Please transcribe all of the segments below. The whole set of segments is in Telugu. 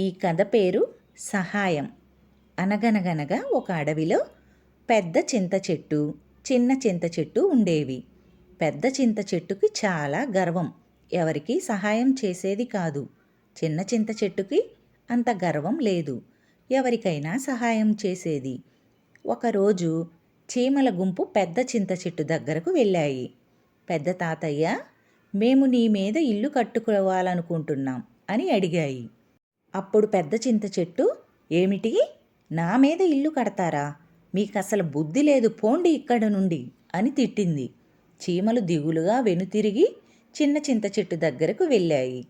ఈ కథ పేరు సహాయం. అనగనగనగా ఒక అడవిలో పెద్ద చింత చెట్టు చిన్న చింత చెట్టు ఉండేవి. పెద్ద చింత చెట్టుకి చాలా గర్వం. ఎవరికి సహాయం చేసేది కాదు. చిన్న చింత చెట్టుకి అంత గర్వం లేదు. ఎవరికైనా సహాయం చేసేది. ఒకరోజు చీమల గుంపు పెద్ద చింత చెట్టు దగ్గరకు వెళ్ళాయి. పెద్ద తాతయ్య మేము నీ మీద ఇల్లు కట్టుకోవాలనుకుంటున్నాం అని అడిగాయి. అప్పుడు పెద్ద చింత చెట్టు ఏమిటి? నా మీద ఇల్లు కడతారా? మీకు అసలు బుద్ధి లేదు పోండి ఇక్కడ నుండి అని తిట్టింది. చీమలు దిగులుగా వెనుతిరిగి చిన్న చింత చెట్టు దగ్గరకు వెళ్ళాయి.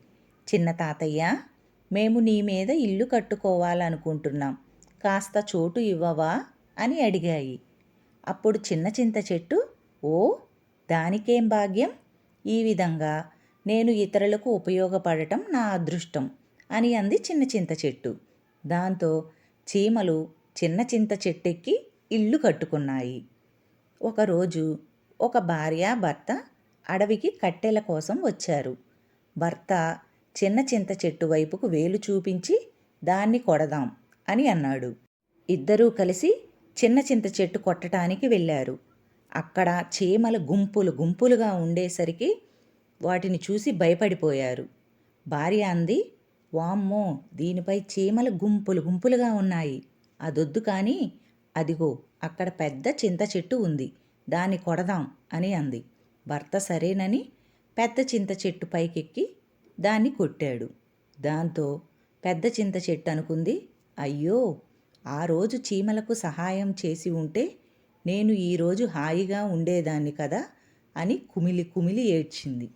చిన్న తాతయ్య మేము నీ మీద ఇల్లు కట్టుకోవాలనుకుంటున్నాం. కాస్త చోటు ఇవ్వవా? అని అడిగాయి. అప్పుడు చిన్న చింత చెట్టు ఓ దానికేం భాగ్యం? ఈ విధంగా నేను ఇతరులకు ఉపయోగపడటం నా అదృష్టం. అని అంది చిన్న చింత చెట్టు. దాంతో చీమలు చిన్న చింత చెట్టెక్కి ఇల్లు కట్టుకున్నాయి. ఒకరోజు ఒక భార్య భర్త అడవికి కట్టెల కోసం వచ్చారు. భర్త చిన్న చింత చెట్టు వైపుకు వేలు చూపించి దాన్ని కొడదాం అని అన్నాడు. ఇద్దరూ కలిసి చిన్న చింత చెట్టు కొట్టడానికి వెళ్ళారు. అక్కడ చీమల గుంపులు గుంపులుగా ఉండేసరికి వాటిని చూసి భయపడిపోయారు. భార్య అంది వామ్మో దీనిపై చీమలు గుంపులు గుంపులుగా ఉన్నాయి. అదొద్దు కానీ అదిగో అక్కడ పెద్ద చింత చెట్టు ఉంది. దాన్ని కొడదాం అని అంది. భర్త సరేనని పెద్ద చింత చెట్టు పైకెక్కి దాన్ని కొట్టాడు. దాంతో పెద్ద చింత చెట్టు అనుకుంది అయ్యో ఆ రోజు చీమలకు సహాయం చేసి ఉంటే నేను ఈరోజు హాయిగా ఉండేదాన్ని కదా అని కుమిలి కుమిలి ఏడ్చింది.